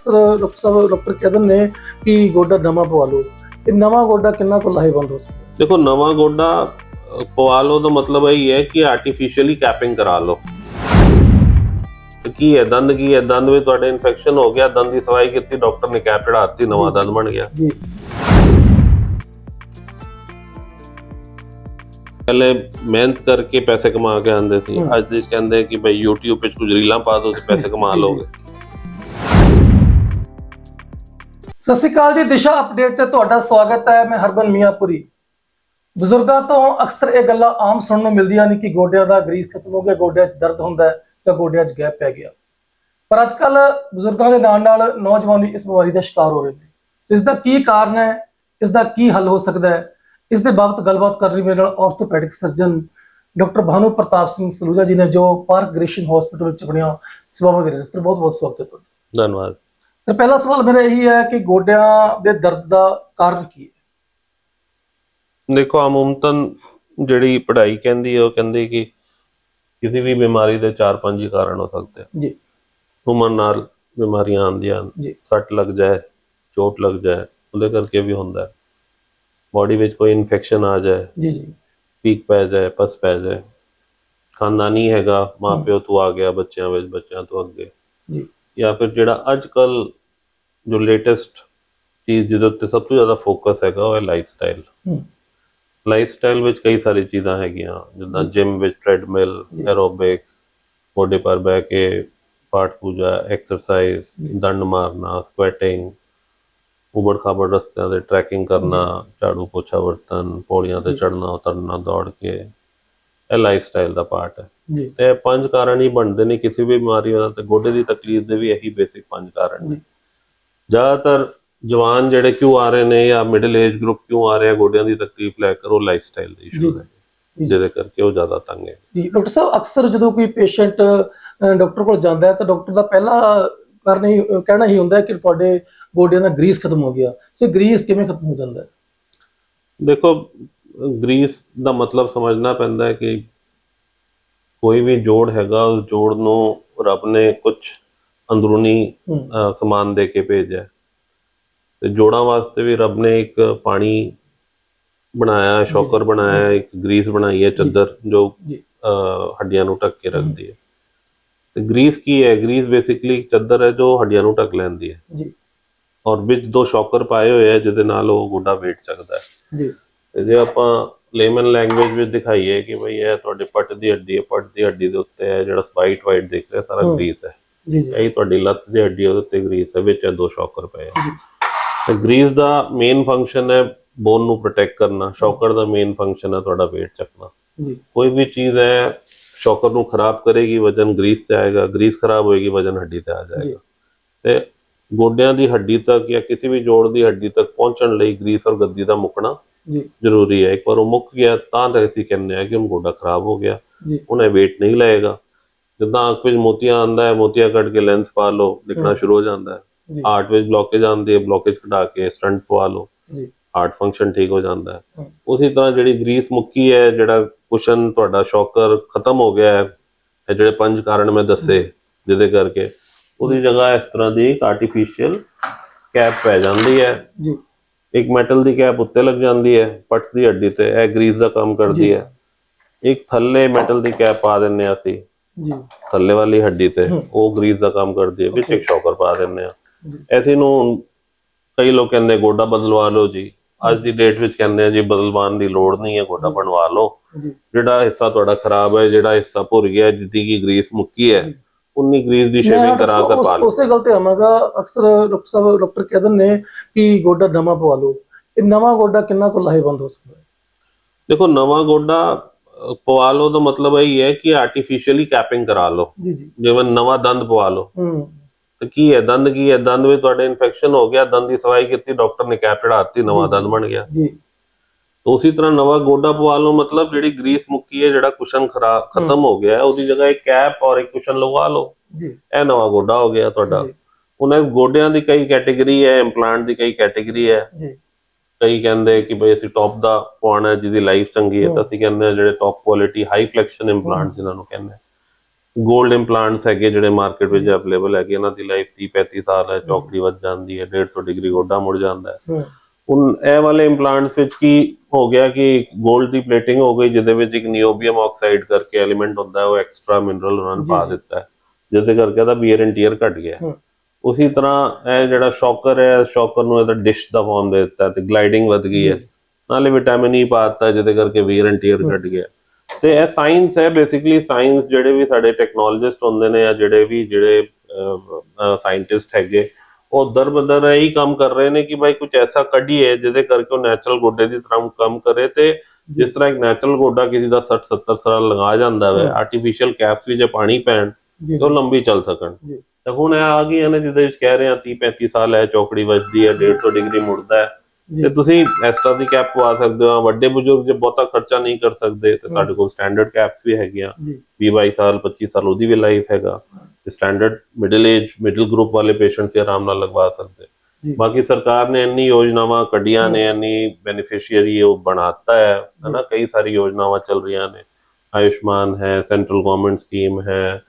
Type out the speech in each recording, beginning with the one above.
ਅਕਸਰ ਡਾਕਟਰ ਸਾਹਿਬ ਡਾਕਟਰ ਕਹਿੰਦੇ ਨੇ ਕਿ ਗੋਡਾ ਨਵਾਂ ਪਵਾ ਲਓ। ਇਹ ਨਵਾਂ ਗੋਡਾ ਕਿੰਨਾ ਕੁ ਲਾਹੇਵੰਦ ਹੋ ਸਕਦਾ? ਦੇਖੋ ਨਵਾਂ ਗੋਡਾ ਪਵਾ ਲਓ ਦਾ ਮਤਲਬ ਇਹ ਹੀ ਕਿ ਆਰਟੀਫੀਸ਼ੀਅਲੀ ਕੈਪਿੰਗ ਕਰਾ ਲਓ। ਤੇ ਕੀ ਹੈ ਦੰਦ ਕੀ ਹੈ? ਦੰਦ ਵਿੱਚ ਤੁਹਾਡੇ ਇਨਫੈਕਸ਼ਨ ਹੋ ਗਿਆ ਦੰਦ ਦੀ ਸਫ਼ਾਈ ਕੀਤੀ ਡਾਕਟਰ ਨੇ ਕੈਪ ਚੜਾਤੀ ਨਵਾਂ ਦੰਦ ਬਣ ਗਿਆ। ਜੀ। ਪਹਿਲੇ ਮਿਹਨਤ ਕਰਕੇ ਪੈਸੇ ਕਮਾ ਕੇ ਆਉਂਦੇ ਸੀ। ਅੱਜ ਦੇ ਕਹਿੰਦੇ ਕਿ ਭਾਈ YouTube ਵਿੱਚ ਕੁਝ ਰੀਲਾਂ ਪਾ ਦਿਓ ਤੇ ਪੈਸੇ ਕਮਾ। ਲਓਗੇ। ਸਤਿ ਸ਼੍ਰੀ ਅਕਾਲ ਜੀ, ਦਿਸ਼ਾ ਅਪਡੇਟ ਤੇ ਤੁਹਾਡਾ ਸਵਾਗਤ ਹੈ, ਮੈਂ ਹਰਬਨ ਮੀਆਂਪੁਰੀ। ਬਜ਼ੁਰਗਾਂ ਤੋਂ ਅਕਸਰ ਇਹ ਗੱਲਾਂ ਆਮ ਸੁਣਨ ਨੂੰ ਮਿਲਦੀਆਂ ਨੇ ਕਿ ਗੋਡਿਆਂ ਦਾ ਗਰੀਸ ਖਤਮ ਹੋ ਗਿਆ, ਗੋਡਿਆਂ 'ਚ ਦਰਦ ਹੁੰਦਾ ਹੈ, ਜਾਂ ਗੋਡਿਆਂ 'ਚ ਗੈਪ ਪੈ ਗਿਆ। ਪਰ ਅੱਜ ਕੱਲ ਬਜ਼ੁਰਗਾਂ ਦੇ ਨਾਲ ਨਾਲ ਨੌਜਵਾਨ ਵੀ ਇਸ ਬਿਮਾਰੀ ਦਾ ਸ਼ਿਕਾਰ ਹੋ ਰਹੇ ਨੇ। ਸੋ ਇਸ ਦਾ ਕੀ ਕਾਰਨ ਹੈ ਇਸ ਦਾ ਕੀ ਹੱਲ ਹੋ ਸਕਦਾ ਹੈ, ਇਸ ਦੇ ਬਾਬਤ ਗੱਲਬਾਤ ਕਰ ਰਹੀ ਮੇਰੇ ਨਾਲ orthopaedic surgeon doctor Bhanu Pratap Singh Saluja ji ਨੇ, ਜੋ ਪਾਰਕ ਗ੍ਰੇਸ਼ਨ ਹਸਪੀਟਲ ਵਿੱਚ ਆਪਣੀਆਂ ਸੇਵਾਵਾਂ ਦੇ ਰਹੇ ਨੇ। ਬਹੁਤ ਬਹੁਤ ਸਵਾਗਤ ਹੈ ਤੁਹਾਡਾ। ਧੰਨਵਾਦ। ਸਰ ਪਹਿਲਾ ਸਵਾਲ ਮੇਰਾ ਇਹੀ ਹੈ ਕਿ ਗੋਡਿਆਂ ਦੇ ਦਰਦ ਦਾ ਕਾਰਨ ਕੀ ਹੈ? ਦੇਖੋ ਆਮੂਮਤਨ ਜਿਹੜੀ ਪੜ੍ਹਾਈ ਕਹਿੰਦੀ ਹੈ ਉਹ ਕਹਿੰਦੀ ਕਿ ਕਿਸੇ ਵੀ ਬਿਮਾਰੀ ਦੇ 4-5 ਹੀ ਕਾਰਨ ਹੋ ਸਕਦੇ ਆ। ਜੀ। ਉਮਰ ਨਾਲ ਬਿਮਾਰੀਆਂ ਆਉਂਦੀਆਂ ਜੀ। ਸੱਟ ਲੱਗ ਜਾਏ ਚੋਟ ਲੱਗ ਜਾਏ ਉਹਦੇ ਕਰਕੇ ਵੀ ਹੁੰਦਾ ਹੈ। ਬਾਡੀ ਵਿੱਚ ਕੋਈ ਇਨਫੈਕਸ਼ਨ ਆ ਜਾਏ ਜੀ ਜੀ। ਪੀਕ ਪੈ ਜਾਏ ਪਸ ਪੈ ਜਾਏ ਖਾਨਦਾਨੀ ਹੈਗਾ ਮਾਪਿਓ ਤੋਂ ਆ ਗਿਆ ਬੱਚਿਆਂ ਵਿੱਚ ਬੱਚਿਆਂ ਤੋਂ ਅੱਗੇ। ਜੀ। ਜਾਂ ਫਿਰ ਜਿਹੜਾ ਅੱਜ ਕੱਲ ਜੋ ਲੇਟੈਸਟ ਚੀਜ਼ ਜਿਹਦੇ ਉੱਤੇ ਸਭ ਤੋਂ ਜ਼ਿਆਦਾ ਫੋਕਸ ਹੈਗਾ ਉਹ ਹੈ ਲਾਈਫ ਸਟਾਈਲ ਲਾਈਫ ਸਟਾਈਲ ਵਿੱਚ ਕਈ ਸਾਰੀ ਚੀਜ਼ਾਂ ਹੈਗੀਆਂ ਜਿੱਦਾਂ ਜਿਮ ਵਿੱਚ ਟ੍ਰੈਡਮਿਲ। ਐਰੋਬਿਕਸ ਗੋਡੇ ਪਰ ਬਹਿ ਕੇ ਪਾਠ ਪੂਜਾ ਐਕਸਰਸਾਈਜ਼। ਦੰਡ ਮਾਰਨਾ ਸਕੁਐਟਿੰਗ ਉਬੜ ਖਾਬੜ ਰਸਤਿਆਂ ਤੇ ਟਰੈਕਿੰਗ ਕਰਨਾ ਝਾੜੂ ਪੋਛਾ ਵਰਤਨ ਪੌੜੀਆਂ ਤੇ। ਚੜਨਾ ਉਤਰਨਾ ਦੌੜ ਕੇ ਇਹ ਲਾਈਫ ਸਟਾਈਲ ਦਾ ਪਾਰਟ ਹੈ। ਤੇ ਪੰਜ ਕਾਰਨ ਹੀ ਬਣਦੇ ਨੇ ਕਿਸੇ ਵੀ ਬਿਮਾਰੀ ਦਾ ਤੇ ਗੋਡੇ ਦੀ ਤਕਲੀਫ ਦੇ ਵੀ ਇਹੀ ਬੇਸਿਕ ਪੰਜ ਕਾਰਨ ਨੇ। ਜ਼ਿਆਦਾਤਰ ਜਵਾਨ ਜਿਹੜੇ ਕਿਉਂ ਆ ਰਹੇ ਨੇ ਜਾਂ ਮਿਡਲ ਏਜ ਗਰੁੱਪ ਕਿਉਂ ਆ ਰਿਹਾ ਗੋਡਿਆਂ ਦੀ ਤਕਲੀਫ ਲੈ ਕੇ ਉਹ ਲਾਈਫ ਸਟਾਈਲ ਦੇ ਇਸ਼ੂ ਹੈ। ਜਿਹਦੇ ਕਰਕੇ ਉਹ ਜ਼ਿਆਦਾ ਤੰਗ ਹੈ। ਜੀ ਡਾਕਟਰ ਸਾਹਿਬ ਅਕਸਰ ਜਦੋਂ ਕੋਈ ਪੇਸ਼ੈਂਟ ਡਾਕਟਰ ਕੋਲ ਜਾਂਦਾ ਹੈ ਤਾਂ ਡਾਕਟਰ ਦਾ ਪਹਿਲਾ ਕਾਰਨ ਹੀ ਕਹਿਣਾ ਹੀ ਹੁੰਦਾ ਹੈ ਕਿ ਤੁਹਾਡੇ ਗੋਡਿਆਂ ਦਾ ਗਰੀਸ ਖਤਮ ਹੋ ਗਿਆ। ਸੋ ਗਰੀਸ ਕਿਵੇਂ ਖਤਮ ਹੋ ਜਾਂਦਾ ਹੈ? ਦੇਖੋ ਗਰੀਸ ਦਾ ਮਤਲਬ ਸਮਝਣਾ ਪੈਂਦਾ ਹੈ ਕਿ ਕੋਈ ਵੀ ਜੋੜ ਹੈਗਾ ਉਸ ਜੋੜ ਨੂੰ ਰੱਬ ਨੇ ਕੁਝ ਅੰਦਰੂਨੀ ਸਮਾਨ ਦੇ ਕੇ ਭੇਜਿਆ। ਤੇ ਜੋੜਾਂ ਵਾਸਤੇ ਵੀ ਰੱਬ ਨੇ ਇੱਕ ਪਾਣੀ ਬਣਾਇਆ ਸ਼ੌਕਰ ਬਣਾਇਆ ਇੱਕ ਗਰੀਸ ਬਣਾਈ ਹੈ ਚੱਦਰ ਜੋ ਹੱਡੀਆਂ ਨੂੰ ਢੱਕ ਕੇ ਰੱਖਦੀ ਹੈ। ਤੇ ਗਰੀਸ ਕੀ ਹੈ? ਗਰੀਸ ਬੇਸਿਕਲੀ ਚੱਦਰ ਹੈ ਜੋ ਹੱਡੀਆਂ ਨੂੰ ਢੱਕ ਲੈਂਦੀ ਹੈ। ਜੀ। ਔਰ ਵਿੱਚ ਦੋ ਸ਼ੌਕਰ ਪਾਏ ਹੋਏ ਆ ਜਿਹਦੇ ਨਾਲ ਉਹ ਗੋਡਾ ਵੇਟ ਸਕਦਾ ਹੈ। ਜੀ। ਤੇ ਜੇ ਆਪਾਂ ਲੇਮਨ ਲੈਂਗੁਏਜ ਵਿੱਚ ਦਿਖਾਈਏ ਕਿ ਭਈ ਇਹ ਤੁਹਾਡੇ ਪੱਟ ਦੀ ਹੱਡੀ ਹੈ ਪੱਟ ਦੀ ਹੱਡੀ ਦੇ ਉੱਤੇ ਹੈ ਜਿਹੜਾ ਵਾਈਟ ਵਾਈਟ ਦਿਖ ਰਿਹਾ ਸਾਰਾ। ਗਰੀਸ ਹੈ। ਜੀ ਜੀ। ਇਹ ਤੁਹਾਡੀ ਲੱਤ ਦੀ ਹੱਡੀ ਉਹਦੇ ਉੱਤੇ ਗਰੀਸ ਹੈ ਵਿੱਚ ਇਹ ਦੋ ਸ਼ੌਕਰ ਪਏ ਆ। ਜੀ। ਤੇ ਗਰੀਸ ਦਾ ਮੇਨ ਫੰਕਸ਼ਨ ਹੈ ਬੋਨ ਨੂੰ ਪ੍ਰੋਟੈਕਟ ਕਰਨਾ ਸ਼ੌਕਰ ਦਾ ਮੇਨ ਫੰਕਸ਼ਨ ਹੈ ਤੁਹਾਡਾ weight ਚੱਕਣਾ। ਜੀ। ਕੋਈ ਵੀ ਚੀਜ਼ ਹੈ ਸ਼ੌਕਰ ਨੂੰ ਖਰਾਬ ਕਰੇਗੀ ਵਜਨ ਗਰੀਸ ਤੇ ਆਏਗਾ ਗਰੀਸ ਖਰਾਬ ਹੋਏਗੀ ਵਜਨ ਹੱਡੀ ਤੇ ਆ ਜਾਏਗਾ। ਤੇ ਗੋਡਿਆਂ ਦੀ ਹੱਡੀ ਤੱਕ ਜਾਂ ਕਿਸੇ ਵੀ ਜੋੜ ਦੀ ਹੱਡੀ ਤੱਕ ਪਹੁੰਚਣ ਲਈ ਗਰੀਸ ਔਰ ਗੱਦੀ ਦਾ ਮੁੱਕਣਾ ਜੀ। ਜ਼ਰੂਰੀ ਹੈ। ਇੱਕ ਵਾਰ ਉਹ ਮੁੱਕ ਗਿਆ ਤਾਂ ਤਾਂ ਅਸੀਂ ਕਹਿੰਦੇ ਆ ਕਿ ਹੁਣ ਗੋਡਾ ਖਰਾਬ ਹੋ ਗਿਆ। ਉਹਨੇ weight ਨਹੀਂ ਲਏਗਾ। ਜਿੱਦਾਂ ਅੱਖ ਵਿੱਚ ਮੋਤੀਆ ਆਂਦਾ ਹੈ ਮੋਤੀਆ ਕੱਢ ਕੇ ਲੈਂਸ ਪਾ ਲਓ ਹਮ। ਸ਼ੁਰੂ ਹੋ ਜਾਂਦਾ ਹੈ। ਜੀ। ਹਾਰਟ ਵਿੱਚ ਬਲੋਕੇਜ ਆਉਂਦੀ ਹੈ ਬਲੋਕੇਜ ਕਢਾ ਕੇ ਸਟੰਟ ਪਵਾ ਲਓ। ਜੀ। ਹਾਰਟ ਫੰਕਸ਼ਨ ਠੀਕ ਹੋ ਜਾਂਦਾ ਹੈ। ਉਸੇ ਤਰ੍ਹਾਂ ਜਿਹੜੀ ਗਰੀਸ ਮੁੱਕੀ ਹੈ ਜਿਹੜਾ ਕੁਸ਼ਨ ਤੁਹਾਡਾ ਸ਼ੌਕਰ ਖਤਮ ਹੋ ਗਿਆ ਹੈ ਇਹ ਜਿਹੜੇ ਪੰਜ ਕਾਰਨ ਮੈਂ ਦੱਸੇ ਜਿਹਦੇ ਕਰਕੇ ਉਹਦੀ ਜਗ੍ਹਾ ਇਸ ਤਰ੍ਹਾਂ ਦੀ ਇੱਕ ਆਰਟੀਫੀਸ਼ੀਅਲ ਕੈਪ ਪੈ ਜਾਂਦੀ ਹੈ। ਜੀ। ਇੱਕ ਮੈਟਲ ਦੀ ਕੈਪ ਉੱਤੇ ਲੱਗ ਜਾਂਦੀ ਹੈ ਪੱਟ ਦੀ ਹੱਡੀ ਤੇ ਇਹ ਗਰੀਸ ਦਾ ਕੰਮ ਕਰਦੀ। ਹੈ। ਇੱਕ ਥੱਲੇ ਮੈਟਲ ਦੀ ਕੈਪ ਪਾ ਦਿੰਨੇ ਆ ਅਸੀਂ। ਜੀ। ਥੱਲੇ ਵਾਲੀ ਹੱਡੀ ਤੇ। ਉਹ ਗਰੀਸ ਦਾ ਕੰਮ ਕਰਦੀ ਹੈ ਵਿੱਚ. ਇੱਕ ਸ਼ੌਕਰ ਪਾ ਦਿੰਨੇ ਆ ਐਸੇ ਨੂੰ ਕਈ ਲੋਕ ਕਹਿੰਦੇ ਗੋਡਾ ਬਦਲਵਾ ਲਓ ਜੀ। ਅੱਜ ਦੀ ਡੇਟ ਵਿੱਚ ਕਹਿੰਦੇ ਆ ਜੀ ਬਦਲਵਾਉਣ ਦੀ ਲੋੜ ਨਹੀਂ ਹੈ ਗੋਡਾ ਬਣਵਾ ਲਓ। ਜਿਹੜਾ ਹਿੱਸਾ ਤੁਹਾਡਾ ਖਰਾਬ ਹੈ ਜਿਹੜਾ ਹਿੱਸਾ ਭੁਰ ਗਿਆ ਜਿੱਦੀ ਕੀ ਗਰੀਸ ਮੁੱਕੀ ਹੈ। ਉਨੀ ਗਰੀਸ ਦੀ ਸ਼ੇਵਿੰਗ ਕਰਾ ਕੇ ਪਾ ਲਓ। ਉਸੇ ਗੱਲ ਤੇ ਆਵਾਂਗਾ ਅਕਸਰ ਡਾਕਟਰ ਸਾਹਿਬ ਡਾਕਟਰ ਕਹਿੰਦੇ ਨੇ ਕਿ ਗੋਡਾ ਨਵਾਂ ਪਵਾ ਲਓ। ਇਹ ਨਵਾਂ ਗੋਡਾ ਕਿੰਨਾ ਕੁ ਲਾਹੇਵੰਦ ਹੋ ਸਕਦਾ ਹੈ? ਦੇਖੋ ਨਵਾਂ ਗੋਡਾ ਪਵਾ ਲਓ ਦਾ ਮਤਲਬ ਇਹ ਹੀ ਕਿ ਆਰਟੀਫੀਸ਼ੀਅਲੀ ਕੈਪਿੰਗ ਕਰਾ ਲਓ। ਜੀ ਜੀ। ਜਿਵੇਂ ਨਵਾਂ ਦੰਦ ਪਵਾ ਲਓ। ਹੂੰ। ਤੇ ਕੀ ਹੈ ਦੰਦ ਕੀ ਹੈ? ਦੰਦ ਵਿੱਚ ਤੁਹਾਡੇ ਇਨਫੈਕਸ਼ਨ ਹੋ ਗਿਆ ਦੰਦ ਦੀ ਸਫ਼ਾਈ ਕੀਤੀ ਡਾਕਟਰ ਨੇ ਕੈਪ ਚੜਾਤੀ ਨਵਾਂ। ਦੰਦ ਬਣ ਗਿਆ। ਜੀ। ਤਾਂ ਉਸੇ ਤਰ੍ਹਾਂ ਨਵਾਂ ਗੋਡਾ ਪਵਾ ਲਓ ਮਤਲਬ ਜਿਹੜੀ ਗਰੀਸ ਮੁੱਕੀ ਹੈ ਜਿਹੜਾ ਕੁਸ਼ਨ ਖਰਾਬ ਖਤਮ ਹੋ ਗਿਆ ਹੈ ਉਹਦੀ ਜਗ੍ਹਾ ਇੱਕ ਕੈਪ ਔਰ ਇੱਕ ਕੁਸ਼ਨ ਲਗਵਾ ਲਓ। ਜੀ। ਇਹ ਨਵਾਂ ਗੋਡਾ ਹੋ ਗਿਆ ਤੁਹਾਡਾ। ਉਹਨਾਂ ਗੋਡਿਆਂ ਦੀ ਕਈ ਕੈਟਾਗਰੀ ਹੈ ਇੰਪਲਾਂਟ ਦੀ ਕਈ ਕੈਟਾਗਰੀ ਹੈ। ਜੀ। ਕਈ ਕਹਿੰਦੇ ਕਿ ਬਈ ਅਸੀਂ ਟੌਪ ਦਾ ਪਵਾਉਣਾ ਹੈ ਜਿਹਦੀ ਲਾਈਫ ਚੰਗੀ ਹੈ। ਤਾਂ ਅਸੀਂ ਕਹਿੰਦੇ ਜਿਹੜੇ top quality high flexion implant ਜਿਨ੍ਹਾਂ ਨੂੰ ਕਹਿੰਦੇ। 골ਡ ਇੰਪਲਾਂਟਸ ਹੈਗੇ ਜਿਹੜੇ ਮਾਰਕੀਟ ਵਿੱਚ ਅਵੇਲੇਬਲ ਹੈਗੇ ਇਹਨਾਂ ਦੀ ਲਾਈਫ 30 35 ਸਾਲ ਹੈ ਚੌਕੜੀ ਵੱਧ ਜਾਂਦੀ ਹੈ 150 ਡਿਗਰੀ ਗੋਡਾ ਮੁੜ ਜਾਂਦਾ ਹੈ ਹੁਣ ਇਹ ਵਾਲੇ ਇੰਪਲਾਂਟਸ ਵਿੱਚ ਕੀ ਹੋ ਗਿਆ ਕਿ 골ਡ ਦੀ ਪਲੇਟਿੰਗ ਹੋ ਗਈ ਜਿਹਦੇ ਵਿੱਚ ਇੱਕ ਨਿਓਬੀਅਮ ਆਕਸਾਈਡ ਕਰਕੇ ਐਲੀਮੈਂਟ ਹੁੰਦਾ ਹੈ ਉਹ ਐਕਸਟਰਾ ਮਿਨਰਲ ਉਹਨਾਂ ਨੇ ਪਾ। ਦਿੱਤਾ ਹੈ ਜਿਹਦੇ ਕਰਕੇ ਇਹਦਾ ਵੀਅਰ ਐਂਡ ਟੀਅਰ ਘਟ ਗਿਆ ਹੂੰ ਉਸੇ ਤਰ੍ਹਾਂ ਇਹ ਜਿਹੜਾ ਸ਼ੌਕਰ ਹੈ ਸ਼ੌਕਰ ਨੂੰ ਇਹਦਾ ਡਿਸ਼ ਦਾ ਫਾਰਮ ਦੇ ਦਿੱਤਾ ਤੇ ਗਲਾਈਡਿੰਗ ਵਧ ਗਈ ਹੈ। ਨਾਲੇ ਵਿਟਾਮਿਨ ਈ ਪਾਤਾ ਜਿਹਦੇ ਕਰਕੇ ਵੀਅਰ ਐਂਡ ਟੀਅਰ ਘਟ ਗਿਆ। ਤੇ ਇਹ ਸਾਇੰਸ ਹੈ ਬੇਸਿਕਲੀ ਸਾਇੰਸ ਜਿਹੜੇ ਵੀ ਸਾਡੇ ਟੈਕਨੋਲੋਜਿਸਟ ਹੁੰਦੇ ਨੇ ਜਾਂ ਜਿਹੜੇ ਵੀ ਜਿਹੜੇ ਸਾਇੰਟਿਸਟ ਹੈਗੇ ਉਹ ਦਰ ਬਦਰ ਇਹੀ ਕੰਮ ਕਰ ਰਹੇ ਨੇ ਕਿ ਭਾਈ ਕੁਝ ਐਸਾ ਕੱਢੀਏ ਜਿਹਦੇ ਕਰਕੇ ਉਹ ਨੈਚੁਰਲ ਗੋਡੇ ਦੀ ਤਰ੍ਹਾਂ ਕੰਮ ਕਰੇ ਤੇ ਜਿਸ ਤਰ੍ਹਾਂ ਇੱਕ ਨੈਚੁਰਲ ਗੋਡਾ ਕਿਸੇ ਦਾ 60 70 ਸਾਲ ਲਗਾ ਜਾਂਦਾ ਹੈ। ਆਰਟੀਫੀਸ਼ੀਅਲ ਕੈਪਸ ਵੀ ਜੇ ਪਾਣੀ ਪੈਣ ਤੇ ਉਹ ਲੰਬੀ ਚੱਲ ਸਕਣ। ਜੀ। ਤੇ ਹੁਣ ਇਹ ਆ ਗਈਆਂ ਨੇ ਜਿਹਦੇ ਵਿੱਚ ਕਹਿ ਰਹੇ ਆ 30 35 ਸਾਲ ਹੈ ਚੌਕੜੀ ਵੱਜਦੀ ਹੈ 150 ਡਿਗਰੀ ਮੁੜਦਾ ਹੈ। ਤੇ ਤੁਸੀਂ ਇਸ ਤਰ੍ਹਾਂ ਦੀ ਕੈਪ ਪਵਾ ਸਕਦੇ ਹੋ ਵੱਡੇ ਬਜ਼ੁਰਗ ਜੇ ਬਹੁਤਾ ਖਰਚਾ ਨਹੀਂ ਕਰ ਸਕਦੇ ਤੇ ਸਾਡੇ ਕੋਲ ਸਟੈਂਡਰਡ ਕੈਪਸ ਵੀ ਹੈਗੀਆਂ। ਜੀ। 20 22 ਸਾਲ 25 ਸਾਲ ਉਹਦੀ ਵੀ ਲਾਈਫ ਹੈਗਾ। ਤੇ standard middle age middle group ਵਾਲੇ ਪੇਸ਼ੈਂਟ ਤੇ ਆਰਾਮ ਨਾਲ ਲਗਵਾ ਸਕਦੇ ਬਾਕੀ ਸਰਕਾਰ ਨੇ ਇੰਨੀ ਯੋਜਨਾਵਾਂ ਕੱਢੀਆਂ ਨੇ ਇੰਨੀ ਬੈਨੀਫੀਸ਼ੀਅਰੀ ਉਹ ਬਣਾਤਾ ਹੈ ਹਨਾ? ਕਈ ਸਾਰੀ ਯੋਜਨਾਵਾਂ ਚੱਲ ਰਹੀਆਂ ਨੇ। ਆਯੁਸ਼ਮਾਨ ਹੈ ਸੈਂਟਰਲ ਗਵਰਨਮੈਂਟ ਸਕੀਮ ਹੈ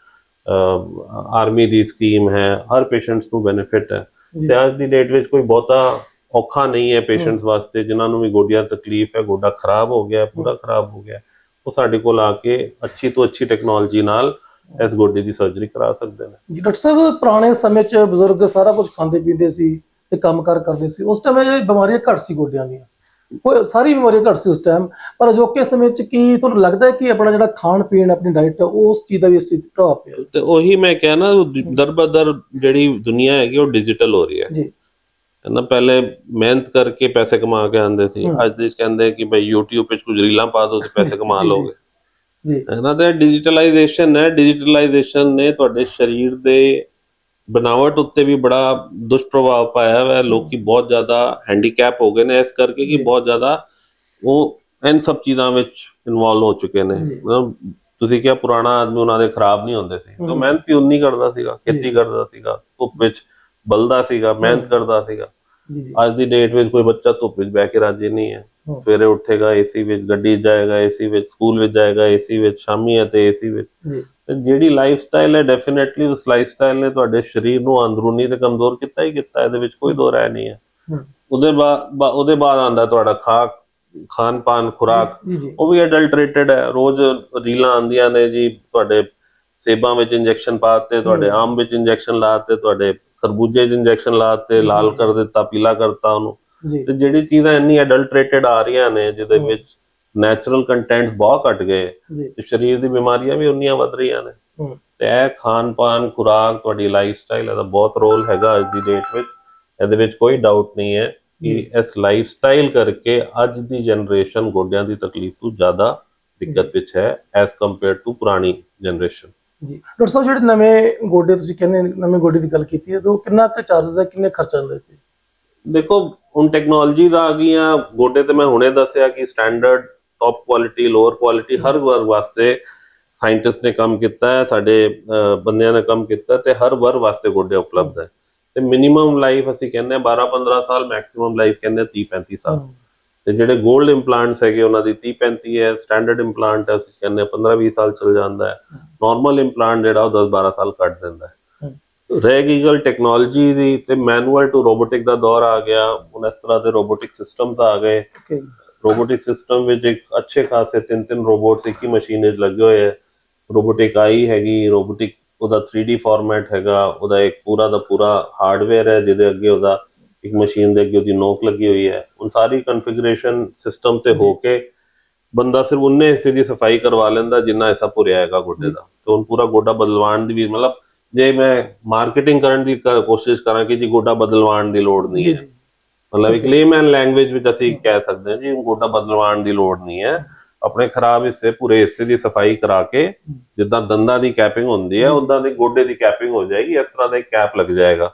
ਆਰਮੀ ਦੀ ਸਕੀਮ ਹੈ ਹਰ ਪੇਸ਼ੈਂਟਸ ਨੂੰ ਬੈਨੀਫਿਟ ਹੈ। ਤੇ ਅੱਜ ਦੀ ਡੇਟ ਵਿੱਚ ਕੋਈ ਬਹੁਤਾ ਔਖਾ ਨਹੀਂ ਹੈ ਪੇਸ਼ੈਂਟਸ ਵਾਸਤੇ ਜਿਨ੍ਹਾਂ ਨੂੰ ਵੀ ਗੋਡਿਆਂ ਤਕਲੀਫ ਹੈ ਗੋਡਾ ਖਰਾਬ ਹੋ ਗਿਆ ਪੂਰਾ ਖਰਾਬ ਹੋ ਗਿਆ ਉਹ ਸਾਡੇ ਕੋਲ ਆ ਕੇ ਅੱਛੀ ਤੋਂ ਅੱਛੀ ਟੈਕਨੋਲੋਜੀ ਨਾਲ ਇਸ ਗੋਡੇ ਦੀ ਸਰਜਰੀ ਕਰਾ ਸਕਦੇ ਨੇ। ਜੀ ਡਾਕਟਰ ਸਾਹਿਬ ਪੁਰਾਣੇ ਸਮੇਂ 'ਚ ਬਜ਼ੁਰਗ ਸਾਰਾ ਕੁਝ ਖਾਂਦੇ ਪੀਂਦੇ ਸੀ ਤੇ ਕੰਮਕਾਰ ਕਰਦੇ ਸੀ। ਉਸ ਟਾਈਮ ਇਹ ਬਿਮਾਰੀਆਂ ਘੱਟ ਸੀ ਗੋਡਿਆਂ ਦੀਆਂ। ਕੋਈ ਸਾਰੀ ਬਿਮਾਰੀਆਂ ਘੱਟ ਸੀ ਉਸ ਟਾਈਮ ਪਰ ਅਜੋਕੇ ਸਮੇਂ 'ਚ ਕੀ ਤੁਹਾਨੂੰ ਲੱਗਦਾ ਹੈ ਕਿ ਆਪਣਾ ਜਿਹੜਾ ਖਾਣ ਪੀਣ ਆਪਣੀ ਡਾਈਟ ਉਸ ਚੀਜ਼ ਦਾ ਵੀ ਇਸ ਚੀਜ਼ ਤੇ ਪ੍ਰਭਾਵ ਪਿਆ? ਤੇ ਉਹੀ ਮੈਂ ਕਿਹਾ ਨਾ ਦਰ ਬਦਰ ਜਿਹੜੀ ਦੁਨੀਆ ਹੈਗੀ ਉਹ ਡਿਜੀਟਲ ਹੋ ਰਹੀ ਹੈ। ਜੀ। ਨਾ ਪਹਿਲੇ ਮਿਹਨਤ ਕਰਕੇ ਪੈਸੇ ਕਮਾ ਕੇ ਆਉਂਦੇ ਸੀ। ਅੱਜ ਦੇ ਕਹਿੰਦੇ ਕਿ ਭਾਈ YouTube ਵਿੱਚ ਕੁਝ ਰੀਲਾਂ ਪਾ ਦਿਓ ਤੇ ਪੈਸੇ ਕਮਾ ਜੀ। ਲਓਗੇ। ਜੀ। ਇਹਨਾਂ ਦਾ ਡਿਜੀਟਲਾਈਜੇਸ਼ਨ ਹੈ। ਡਿਜੀਟਲਾਈਜੇਸ਼ਨ ਨੇ ਤੁਹਾਡੇ ਸਰੀਰ ਦੇ ਬਣਾਵਟ ਉੱਤੇ ਵੀ ਬੜਾ ਦੁਸ਼ਪ੍ਰਭਾਵ ਪਾਇਆ ਹੋਇਆ ਹੈ ਲੋਕੀ ਬਹੁਤ ਜ਼ਿਆਦਾ ਹੈਂਡੀਕੈਪ ਹੋ ਗਏ ਨੇ ਇਸ ਕਰਕੇ ਕਿ ਬਹੁਤ ਜ਼ਿਆਦਾ ਉਹ ਇਨ ਸਭ ਚੀਜ਼ਾਂ ਵਿੱਚ ਇਨਵੋਲਵ ਹੋ ਚੁੱਕੇ ਨੇ। ਮਤਲਬ ਤੁਸੀਂ ਕਿਹਾ ਪੁਰਾਣਾ ਆਦਮੀ ਉਹਨਾਂ ਦੇ ਖਰਾਬ ਨਹੀਂ ਹੁੰਦੇ ਸੀ ਤਾਂ ਮਿਹਨਤ ਵੀ ਉਨੀ ਕਰਦਾ ਸੀਗਾ ਖੇਤੀ ਕਰਦਾ ਸੀਗਾ ਧੁੱਪ ਵਿੱਚ ਬਲਦਾ ਸੀਗਾ ਮਿਹਨਤ ਕਰਦਾ ਸੀਗਾ ਜੀ ਜੀ ਅੱਜ ਦੀ ਡੇਟ ਵਿੱਚ ਕੋਈ ਬੱਚਾ ਧੁੱਪ ਵਿੱਚ ਬਹਿ ਕੇ ਰਾਜੀ ਨਹੀਂ ਹੈ। ਸਵੇਰੇ ਉੱਠੇਗਾ ਏਸੀ ਵਿੱਚ ਗੱਡੀ ਜਾਏਗਾ ਏਸੀ ਵਿੱਚ ਸਕੂਲ ਵਿੱਚ ਜਾਏਗਾ ਏਸੀ ਵਿੱਚ ਸ਼ਾਮੀ ਹੈ ਤੇ ਏਸੀ ਵਿੱਚ ਤੇ ਜਿਹੜੀ ਲਾਈਫ ਸਟਾਈਲ ਹੈ ਡੈਫੀਨਿਟਲੀ ਉਸ ਲਾਈਫ ਸਟਾਈਲ ਨੇ ਤੁਹਾਡੇ ਸਰੀਰ ਨੂੰ ਅੰਦਰੂਨੀ ਤੇ ਕਮਜ਼ੋਰ ਕੀਤਾ ਹੀ ਕੀਤਾ ਇਹਦੇ ਵਿੱਚ ਕੋਈ ਦੋ ਰਾਏ ਨਹੀਂ ਹੈ। ਉਹਦੇ ਬਾਅਦ ਉਹਦੇ ਬਾਅਦ ਆਂਦਾ ਤੁਹਾਡਾ ਖਾ ਖਾਣ ਪਾਨ ਖੁਰਾਕ ਉਹ ਵੀ ਅਡਲਟਰੇਟਡ ਹੈ। ਰੋਜ਼ ਰੀਲਾਂ ਆਂਦੀਆਂ ਨੇ ਜੀ ਤੁਹਾਡੇ ਸੇਬਾਂ ਵਿੱਚ ਇੰਜੈਕਸ਼ਨ ਪਾਤੇ ਤੁਹਾਡੇ ਆਮ ਵਿੱਚ ਇੰਜੈਕਸ਼ਨ ਲਾਤੇ ਤੁਹਾਡੇ ਖਰਬੂਜੇ 'ਚ ਇੰਜੈਕਸ਼ਨ ਲਾਤੇ ਲਾਲ ਕਰ ਦਿੱਤਾ ਪੀਲਾ ਕਰਤਾ ਉਹਨੂੰ। ਤੇ ਜਿਹੜੀ ਚੀਜ਼ਾਂ ਇੰਨੀ ਅਡਲਟਰੇਟਡ ਆ ਰਹੀਆਂ ਨੇ ਜਿਹਦੇ ਵਿੱਚ ਨੈਚੁਰਲ ਕੰਟੈਂਟ ਬਹੁਤ ਘਟ ਗਏ। ਤੇ ਸਰੀਰ ਦੀ ਬਿਮਾਰੀਆਂ ਵੀ ਉਨੀਆਂ ਵੱਧ ਰਹੀਆਂ ਨੇ। ਤੇ ਇਹ ਖਾਣ ਪਾਨ ਖੁਰਾਕ ਤੁਹਾਡੀ ਲਾਈਫ ਸਟਾਈਲ ਇਹਦਾ ਬਹੁਤ ਰੋਲ ਹੈਗਾ ਅੱਜ ਦੀ ਡੇਟ ਵਿੱਚ। ਇਹਦੇ ਵਿੱਚ ਕੋਈ ਡਾਊਟ ਨਹੀਂ ਹੈ ਕਿ ਇਸ ਲਾਈਫ ਸਟਾਈਲ ਕਰਕੇ ਅੱਜ ਦੀ ਜਨਰੇਸ਼ਨ ਗੋਡਿਆਂ ਦੀ ਤਕਲੀਫ ਤੋਂ ਜ਼ਿਆਦਾ ਦਿੱਕਤ ਵਿੱਚ ਹੈ ਐਸ ਕੰਪੇਅਰ ਟੂ ਪੁਰਾਣੀ ਜਨਰੇਸ਼ਨ ਜੀ। ਡਾਕਟਰ ਸਾਹਿਬ ਜਿਹੜੇ ਨਵੇਂ ਗੋਡੇ ਤੁਸੀਂ ਕਹਿੰਦੇ ਨਵੇਂ ਗੋਡੇ ਦੀ ਗੱਲ ਕੀਤੀ ਹੈ ਤਾਂ ਉਹ ਕਿੰਨਾ ਕੁ ਚਾਰजेस ਹੈ ਕਿੰਨੇ ਖਰਚਾ ਆਉਂਦਾ ਤੇ ਦੇਖੋ ਹੁਣ ਟੈਕਨੋਲੋਜੀਜ਼ ਆ ਗਈਆਂ। ਗੋਡੇ ਤੇ ਮੈਂ ਹੁਣੇ ਦੱਸਿਆ ਕਿ standard top quality lower quality ਹਰ ਵਰਗ ਵਾਸਤੇ ਸਾਇੰਟਿਸਟ ਨੇ ਕੰਮ ਕੀਤਾ ਹੈ ਸਾਡੇ ਬੰਦਿਆਂ ਨੇ ਕੰਮ ਕੀਤਾ ਤੇ ਹਰ ਵਰਗ ਵਾਸਤੇ ਗੋਡੇ ਉਪਲਬਧ ਹੈ। ਤੇ ਮਿਨੀਮਮ ਲਾਈਫ ਅਸੀਂ ਕਹਿੰਦੇ ਹਾਂ 12 15 ਸਾਲ ਮੈਕਸਿਮਮ ਲਾਈਫ ਕਹਿੰਦੇ ਹਾਂ 30 35 ਸਾਲ। ਤੇ ਜਿਹੜੇ 골ਡ ਇੰਪਲਾਂਟਸ ਹੈਗੇ ਉਹਨਾਂ ਦੀ 30 35 ਹੈ ਸਟੈਂਡਰਡ ਇੰਪਲਾਂਟ ਹੈ ਅਸੀਂ ਕਹਿੰਦੇ ਹਾਂ 15 20 ਸਾਲ ਚਲ ਜਾਂਦਾ ਹੈ। ਨਾਰਮਲ ਇੰਪਲਾਂਟ ਜਿਹੜਾ ਉਹ 10 12 ਸਾਲ ਕੱਢ ਦਿੰਦਾ ਹੈ। ਹਮ, ਰਹਿ ਗਈ ਗੱਲ ਟੈਕਨੋਲੋਜੀ ਦੀ ਤੇ ਮੈਨੂਅਲ ਟੂ ਰੋਬੋਟਿਕ ਦਾ ਦੌਰ ਆ ਗਿਆ ਹੁਣ ਇਸ ਤਰ੍ਹਾਂ ਦੇ ਰੋਬੋਟਿਕ ਸਿਸਟਮਸ ਆ ਗਏ। ਰੋਬੋਟਿਕ ਸਿਸਟਮ ਵਿੱਚ ਇੱਕ ਅੱਛੇ ਖਾਸੇ ਤਿੰਨ ਤਿੰਨ ਰੋਬੋਟਸ ਇੱਕ ਹੀ ਮਸ਼ੀਨ ਵਿੱਚ ਲੱਗੇ ਹੋਏ ਹੈ ਰੋਬੋਟਿਕ ਆਈ ਹੈਗੀ ਰੋਬੋਟਿਕ ਉਹਦਾ 3D ਫਾਰਮੈਟ ਹੈਗਾ ਉਹਦਾ ਇੱਕ ਪੂਰਾ ਦਾ ਪੂਰਾ ਹਾਰਡਵੇਅਰ ਹੈ ਜਿਹਦੇ ਅੱਗੇ ਉਹਦਾ ਇੱਕ ਮਸ਼ੀਨ ਦੇ ਅੱਗੇ ਉਹਦੀ ਨੋਕ ਲੱਗੀ ਹੋਈ ਹੈ। ਹੁਣ ਸਾਰੀ ਕਨਫੀਗਰੇਸ਼ਨ ਸਿਸਟਮ ਤੇ ਹੋ ਕੇ ਬੰਦਾ ਸਿਰਫ ਉਨੇ ਹਿੱਸੇ ਦੀ ਸਫ਼ਾਈ ਕਰਵਾ ਲੈਂਦਾ ਜਿੰਨਾ ਹਿੱਸਾ ਭੁਰਿਆ ਹੈਗਾ ਗੋਡੇ ਦਾ। ਤੇ ਹੁਣ ਪੂਰਾ ਗੋਡਾ ਬਦਲਵਾਉਣ ਦੀ ਵੀ ਮਤਲਬ ਜੇ ਮੈਂ ਮਾਰਕੀਟਿੰਗ ਕਰਨ ਦੀ ਕੋਸ਼ਿਸ਼ ਕਰਾਂ ਕਿ ਜੀ ਗੋਡਾ ਬਦਲਵਾਉਣ ਦੀ ਲੋੜ ਨਹੀਂ ਹੈ। ਮਤਲਬ ਇੱਕ ਲੇਮੈਨ ਲੈਂਗੁਏਜ ਵਿੱਚ ਅਸੀਂ ਕਹਿ ਸਕਦੇ ਹਾਂ ਜੀ ਗੋਡਾ ਬਦਲਵਾਉਣ ਦੀ ਲੋੜ ਨਹੀਂ ਹੈ। ਆਪਣੇ ਖਰਾਬ ਹਿੱਸੇ ਪੂਰੇ ਹਿੱਸੇ ਦੀ ਸਫ਼ਾਈ ਕਰਾ ਕੇ ਜਿੱਦਾਂ ਦੰਦਾਂ ਦੀ ਕੈਪਿੰਗ ਹੁੰਦੀ ਹੈ ਉਦਾਂ ਦੀ ਗੋਡੇ ਦੀ ਕੈਪਿੰਗ ਹੋ ਜਾਏਗੀ ਇਸ ਤਰ੍ਹਾਂ ਦਾ ਇੱਕ ਕੈਪ ਲੱਗ ਜਾਏਗਾ।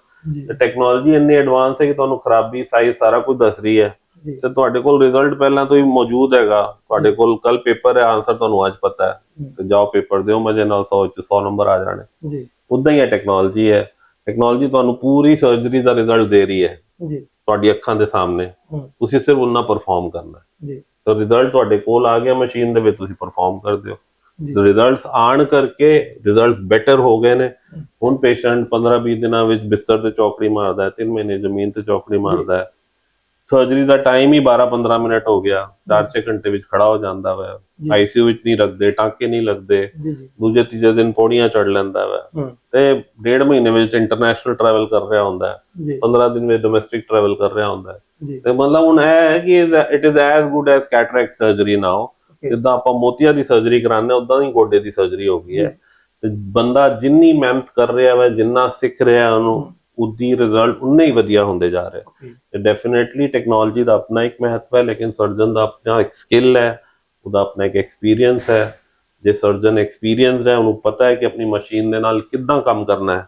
ਤੇ ਟੈਕਨੋਲੋਜੀ ਇੰਨੀ ਐਡਵਾਂਸ ਹੈ ਕਿ ਤੁਹਾਨੂੰ ਖਰਾਬੀ ਸਾਈਜ਼ ਸਾਰਾ ਕੁਝ ਦੱਸ ਰਹੀ ਹੈ। ਤੇ ਤੁਹਾਡੇ ਕੋਲ ਰਿਜ਼ਲਟ ਪਹਿਲਾਂ ਤੋਂ ਹੀ ਮੌਜੂਦ ਹੈਗਾ। ਤੁਹਾਡੇ ਕੋਲ ਕੱਲ ਪੇਪਰ ਹੈ ਆਨਸਰ ਤੁਹਾਨੂੰ ਅੱਜ ਪਤਾ ਹੈ। ਤੇ ਜਾਓ ਪੇਪਰ ਦਿਓ ਮਜੇ ਨਾਲ 100 ਚ 100 ਨੰਬਰ ਆ ਜਾਣੇ। ਜੀ। ਉਦਾਂ ਹੀ ਹੈ ਟੈਕਨੋਲੋਜੀ ਹੈ। ਟੈਕਨੋਲੋਜੀ ਤੁਹਾਨੂੰ ਪੂਰੀ ਸਰਜਰੀ ਦਾ ਰਿਜ਼ਲਟ ਦੇ ਰਹੀ ਹੈ। ਜੀ। ਤੁਹਾਡੀ ਅੱਖਾਂ ਦੇ ਸਾਹਮਣੇ। ਹਮ, ਤੁਸੀਂ ਸਿਰਫ ਉਹਨਾਂ ਪਰਫਾਰਮ ਕਰਨਾ ਹੈ। ਜੀ। ਤਾਂ ਰਿਜ਼ਲਟ ਤੁਹਾਡੇ ਕੋਲ ਆ ਗਿਆ ਮਸ਼ੀਨ ਦੇ ਵਿੱਚ ਤੁਸੀਂ ਪਰਫਾਰਮ ਕਰਦੇ ਹੋ। ਜੀ। ਰਿਜ਼ਲਟਸ ਆਣ ਕਰਕੇ ਰਿਜ਼ਲਟਸ ਬੈਟਰ ਹੋ ਗਏ ਨੇ ਹੁਣ ਪੇਸ਼ੈਂਟ 15-20 ਦਿਨਾਂ ਵਿੱਚ ਬਿਸਤਰ ਤੇ ਚੌਕੜੀ ਮਾਰਦਾ ਹੈ 3 ਮਹੀਨੇ ਜ਼ਮੀਨ ਤੇ ਚੌਕੜੀ ਮਾਰਦਾ ਹੈ। ਸਰਜਰੀ ਦਾ ਟਾਈਮ ਹੀ 12-15 ਮਿੰਟ ਹੋ ਗਿਆ। 4-6 ਘੰਟੇ ਵਿੱਚ ਖੜਾ ਹੋ ਜਾਂਦਾ ਵਾ। ਆਈਸੀਯੂ ਵਿੱਚ ਨਹੀਂ ਰੱਖਦੇ ਟਾਂਕੇ ਨਹੀਂ ਲੱਗਦੇ। ਦੂਜੇ ਤੀਜੇ ਦਿਨ ਪੌੜੀਆਂ ਚੜ ਲੈਂਦਾ ਵਾ। ਤੇ ਡੇਢ ਮਹੀਨੇ ਵਿੱਚ ਇੰਟਰਨੈਸ਼ਨਲ ਟਰੈਵਲ ਕਰ ਰਿਹਾ ਹੁੰਦਾ। ਹੈ ਜੀ। 15 ਦਿਨ ਵਿੱਚ ਡੋਮੈਸਟਿਕ ਟਰੈਵਲ ਕਰ ਰਿਹਾ ਹੁੰਦਾ। ਤੇ ਮਤਲਬ ਹੁਣ ਇਹ ਹੈ ਕਿ it is as good as cataract surgery now. ਜਿੱਦਾਂ ਆਪਾਂ ਮੋਤੀਆਂ ਦੀ ਸਰਜਰੀ ਕਰਾਉਂਦੇ ਉਦਾਂ ਹੀ ਗੋਡੇ ਦੀ ਸਰਜਰੀ ਹੋ ਗਈ ਹੈ। ਤੇ ਬੰਦਾ ਜਿੰਨੀ ਮਿਹਨਤ ਕਰ ਰਿਹਾ ਵਾ ਜਿੰਨਾ ਸਿੱਖ ਰਿਹਾ ਉਹਨੂੰ ਉਦੀ ਰਿਜ਼ਲਟ ਉਨੇ ਹੀ ਵਧੀਆ ਹੁੰਦੇ ਜਾ ਰਹੇ ਤੇ ਡੈਫੀਨਿਟਲੀ ਟੈਕਨੋਲੋਜੀ ਦਾ ਆਪਣਾ ਇੱਕ ਮਹੱਤਵ ਹੈ ਲੇਕਿਨ ਸਰਜਨ ਦਾ ਆਪਣਾ ਇੱਕ ਸਕਿੱਲ ਹੈ ਉਹਦਾ ਆਪਣਾ ਇੱਕ ਐਕਸਪੀਰੀਅੰਸ ਹੈ। ਜੇ ਸਰਜਨ ਐਕਸਪੀਰੀਅੰਸਡ ਹੈ ਉਹਨੂੰ ਪਤਾ ਹੈ ਕਿ ਆਪਣੀ ਮਸ਼ੀਨ ਦੇ ਨਾਲ ਕਿੱਦਾਂ ਕੰਮ ਕਰਨਾ ਹੈ।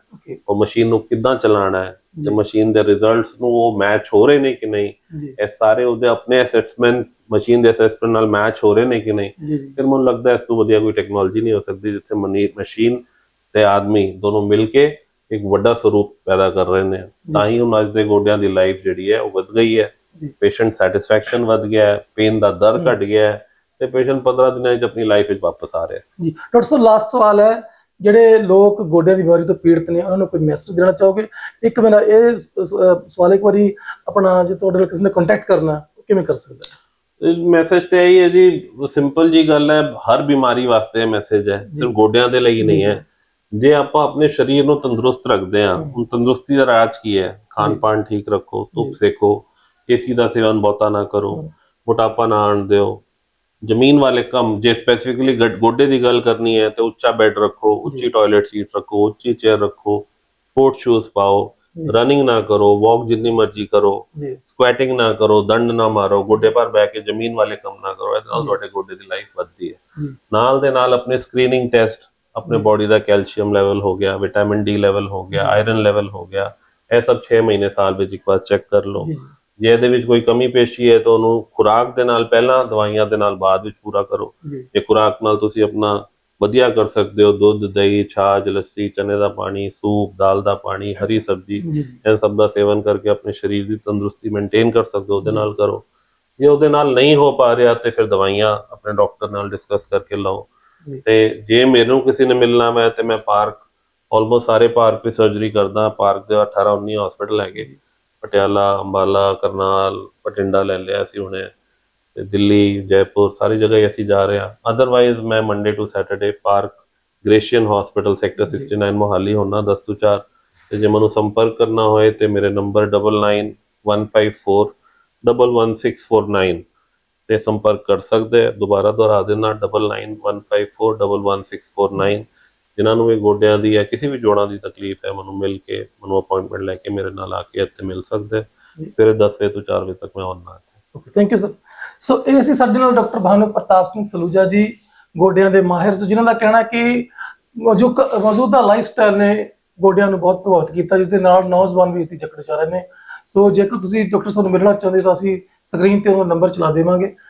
ਉਹ ਮਸ਼ੀਨ ਨੂੰ ਕਿੱਦਾਂ ਚਲਾਉਣਾ ਹੈ। ਜੀ। ਮਸ਼ੀਨ ਦੇ ਰਿਜ਼ਲਟਸ ਨੂੰ ਉਹ ਮੈਚ ਹੋ ਰਹੇ ਨੇ ਕਿ ਨਹੀਂ ਇਹ ਸਾਰੇ ਉਹਦੇ ਆਪਣੇ ਅਸੈਸਮੈਂਟ ਮਸ਼ੀਨ ਦੇ ਅਸੈਸਮੈਂਟ ਨਾਲ ਮੈਚ ਹੋ ਰਹੇ ਨੇ ਕਿ ਨਹੀਂ ਫਿਰ ਮੈਨੂੰ ਲੱਗਦਾ ਇਸ ਤੋਂ ਵਧੀਆ ਕੋਈ ਟੈਕਨੋਲੋਜੀ ਨਹੀਂ ਹੋ ਸਕਦੀ ਜਿੱਥੇ ਮਸ਼ੀਨ ਤੇ ਆਦਮੀ ਦੋਨੋਂ ਮਿਲ ਕੇ ਇੱਕ ਵੱਡਾ ਸਰੂਪ ਪੈਦਾ ਕਰ ਰਹੇ ਨੇ। ਤਾਂ ਹੀ ਅੱਜ ਦੇ ਗੋਡਿਆਂ ਦੀ ਲਾਈਫ ਜਿਹੜੀ ਹੈ ਉਹ ਵਧ ਗਈ ਹੈ। ਪੇਸ਼ੈਂਟ ਸੈਟੀਸਫੈਕਸ਼ਨ ਵਧ ਗਿਆ ਹੈ ਪੇਨ ਦਾ ਦਰ ਘਟ ਗਿਆ ਹੈ ਤੇ ਪੇਸ਼ੈਂਟ 15 ਦਿਨਾਂ ਵਿੱਚ ਆਪਣੀ ਲਾਈਫ ਵਿੱਚ ਵਾਪਸ ਆ ਰਿਹਾ ਜੀ। ਡਾਕਟਰ ਸਾਹਿਬ ਲਾਸਟ ਸਵਾਲ ਹੈ ਜਿਹੜੇ ਲੋਕ ਗੋਡਿਆਂ ਦੀ ਬਿਮਾਰੀ ਤੋਂ ਪੀੜਤ ਨੇ ਉਹਨਾਂ ਨੂੰ ਕੋਈ ਮੈਸੇਜ ਦੇਣਾ ਚਾਹੋਗੇ? ਇੱਕ ਮੇਰਾ ਇਹ ਸਵਾਲ ਇੱਕ ਵਾਰੀ ਆਪਣਾ ਜੇ ਤੁਹਾਡੇ ਨਾਲ ਕਿਸੇ ਨੇ ਕੰਟੈਕਟ ਕਰਨਾ ਕਿਵੇਂ ਕਰ ਸਕਦਾ ਹੈ? ਮੈਸੇਜ ਤੇ ਇਹੀ ਹੈ ਜੀ ਸਿੰਪਲ ਜੀ ਗੱਲ ਹੈ ਹਰ ਬਿਮਾਰੀ ਵਾਸਤੇ ਮੈਸੇਜ ਹੈ ਸਿਰਫ ਗੋਡਿਆਂ ਦੇ ਲਈ ਨਹੀਂ ਹੈ। ਜੇ ਆਪਾਂ ਆਪਣੇ ਸਰੀਰ ਨੂੰ ਤੰਦਰੁਸਤ ਰੱਖਦੇ ਹਾਂ ਹੁਣ ਤੰਦਰੁਸਤੀ ਦਾ ਰਾਜ ਕੀ ਹੈ? ਖਾਣ ਪਾਣ ਠੀਕ ਰੱਖੋ ਧੁੱਪ ਸੇਕੋ ਏਸੀ ਦਾ ਸੇਵਨ ਬਹੁਤਾ ਨਾ ਕਰੋ ਮੋਟਾਪਾ ਨਾ ਆਣ ਦਿਓ। ਜ਼ਮੀਨ ਵਾਲੇ ਕੰਮ ਜੇ ਸਪੈਸੀਫਿਕਲੀ ਗੋਡੇ ਦੀ ਗੱਲ ਕਰਨੀ ਹੈ ਤੇ ਉੱਚਾ ਬੈੱਡ ਰੱਖੋ ਉੱਚੀ ਟਾਇਲਟ ਸੀਟ ਰੱਖੋ ਉੱਚੀ ਚੇਅਰ ਰੱਖੋ ਸਪੋਰਟ ਸ਼ੂਜ਼ ਪਾਓ ਰਨਿੰਗ ਨਾ ਕਰੋ ਵਾਕ ਜਿੰਨੀ ਮਰਜ਼ੀ ਕਰੋ ਸਕੁਐਟਿੰਗ ਨਾ ਕਰੋ ਦੰਡ ਨਾ ਮਾਰੋ ਗੋਡੇ ਪਰ ਬਹਿ ਕੇ ਜ਼ਮੀਨ ਵਾਲੇ ਕੰਮ ਨਾ ਕਰੋ ਇਹਦੇ ਨਾਲ ਤੁਹਾਡੇ ਗੋਡੇ ਦੀ ਲਾਈਫ ਵੱਧਦੀ ਹੈ। ਨਾਲ ਦੇ ਨਾਲ ਆਪਣੇ ਸਕਰੀਨਿੰਗ ਟੈਸਟ ਆਪਣੇ ਬਾਡੀ ਦਾ ਕੈਲਸ਼ੀਅਮ ਲੈਵਲ ਹੋ ਗਿਆ ਵਿਟਾਮਿਨ ਡੀ ਲੈਵਲ ਹੋ ਗਿਆ ਆਇਰਨ ਲੈਵਲ ਹੋ ਗਿਆ ਇਹ ਸਭ 6 ਮਹੀਨੇ ਸਾਲ ਵਿੱਚ ਇੱਕ ਵਾਰ ਚੈੱਕ ਕਰ ਲਓ। ਜੀ ਇਹਦੇ ਵਿੱਚ ਕੋਈ ਕਮੀ ਪੇਸ਼ੀ ਹੈ ਤਾਂ ਉਹਨੂੰ ਖੁਰਾਕ ਦੇ ਨਾਲ ਪਹਿਲਾਂ ਦਵਾਈਆਂ ਦੇ ਨਾਲ ਬਾਅਦ ਵਿੱਚ ਪੂਰਾ ਕਰੋ। ਜੀ। ਖੁਰਾਕ ਨਾਲ ਤੁਸੀਂ ਆਪਣਾ ਵਧੀਆ ਕਰ ਸਕਦੇ ਹੋ ਦੁੱਧ ਦਹੀਂ ਛਾਛ ਲੱਸੀ ਚਨੇ ਦਾ ਪਾਣੀ ਸੂਪ ਦਾਲ ਦਾ ਪਾਣੀ ਹਰੀ ਸਬਜ਼ੀ ਇਹ ਸਭ ਦਾ ਸੇਵਨ ਕਰਕੇ ਆਪਣੇ ਸਰੀਰ ਦੀ ਤੰਦਰੁਸਤੀ ਮੇਨਟੇਨ ਕਰ ਸਕਦੇ ਹੋ ਉਹਦੇ ਨਾਲ ਕਰੋ। ਜੇ ਉਹਦੇ ਨਾਲ ਨਹੀਂ ਹੋ ਪਾ ਰਿਹਾ ਤੇ ਫਿਰ ਦਵਾਈਆਂ ਆਪਣੇ ਡਾਕਟਰ ਨਾਲ ਡਿਸਕਸ ਕਰਕੇ ਲਓ। ਤੇ ਜੇ ਮੈਨੂੰ ਕਿਸੇ ਨੇ ਮਿਲਣਾ ਮੈਂ ਤੇ ਮੈਂ ਪਾਰਕ ਆਲਮੋਸਟ ਸਾਰੇ ਪਾਰਕ ਵਿੱਚ ਸਰਜਰੀ ਕਰਦਾ ਪਾਰਕ ਦੇ 18 19 ਹਸਪੀਟਲ ਹੈਗੇ। ਪਟਿਆਲਾ ਅੰਬਾਲਾ ਕਰਨਾਲ ਬਠਿੰਡਾ ਲੈ ਲਿਆ ਸੀ ਹੁਣੇ। ਤੇ ਦਿੱਲੀ ਜੈਪੁਰ ਸਾਰੀ ਜਗ੍ਹਾ ਹੀ ਅਸੀਂ ਜਾ ਰਹੇ ਹਾਂ। ਅਦਰਵਾਈਜ਼ ਮੈਂ Monday to Saturday Park Grecian hospital sector 69 Mohali ਹੋਣਾ 10 ਤੋਂ 4 ਤੇ ਜੇ ਮੈਨੂੰ ਸੰਪਰਕ ਕਰਨਾ ਹੋਏ ਤੇ ਮੇਰੇ ਨੰਬਰ 9915411649 ਤੇ ਸੰਪਰਕ ਕਰ ਸਕਦੇ ਆ। ਦੁਬਾਰਾ ਦੁਹਰਾ ਦੇਣਾ 9915411649 ਜਿਨ੍ਹਾਂ ਨੂੰ ਵੀ ਗੋਡਿਆਂ ਦੀ ਹੈ ਕਿਸੇ ਵੀ ਜੋੜਾਂ ਦੀ ਤਕਲੀਫ ਹੈ ਮੈਨੂੰ ਮਿਲ ਕੇ ਮੈਨੂੰ ਅਪਾਇੰਟਮੈਂਟ ਲੈ ਕੇ ਮੇਰੇ ਨਾਲ ਆ ਕੇ ਇੱਥੇ ਮਿਲ ਸਕਦੇ ਜੀ। ਫਿਰ 10 ਵਜੇ ਤੋਂ 4 ਵਜੇ ਤੱਕ ਮੈਂ ਆਉਣਾ ਹੈ okay thank you sir so ਇਹ ਸੀ ਸਾਡੇ ਨਾਲ ਡਾਕਟਰ ਭਾਨੂ ਪ੍ਰਤਾਪ ਸਿੰਘ ਸਲੂਜਾ ਜੀ ਗੋਡਿਆਂ ਦੇ ਮਾਹਿਰ। ਸੋ ਜਿਨ੍ਹਾਂ ਦਾ ਕਹਿਣਾ ਕਿ ਮੌਜੂਕ- ਮੌਜੂਦਾ ਲਾਈਫਸਟਾਈਲ ਨੇ ਗੋਡਿਆਂ ਨੂੰ ਬਹੁਤ ਪ੍ਰਭਾਵਿਤ ਕੀਤਾ ਜਿਸ ਦੇ ਨਾਲ ਨੌਜਵਾਨ ਵੀ ਇਸ ਦੀ ਚੱਕਰ ਚਾ ਰਹੇ ਨੇ। ਸੋ ਜੇਕਰ ਤੁਸੀਂ ਡਾਕਟਰ ਸਾਹਿਬ ਨੂੰ ਮਿਲਣਾ ਚਾਹੁੰਦੇ ਤਾਂ ਅਸੀਂ ਸਕਰੀਨ ਤੇ ਉਹਦਾ ਨੰਬਰ ਚਲਾ ਦੇਵਾਂਗੇ।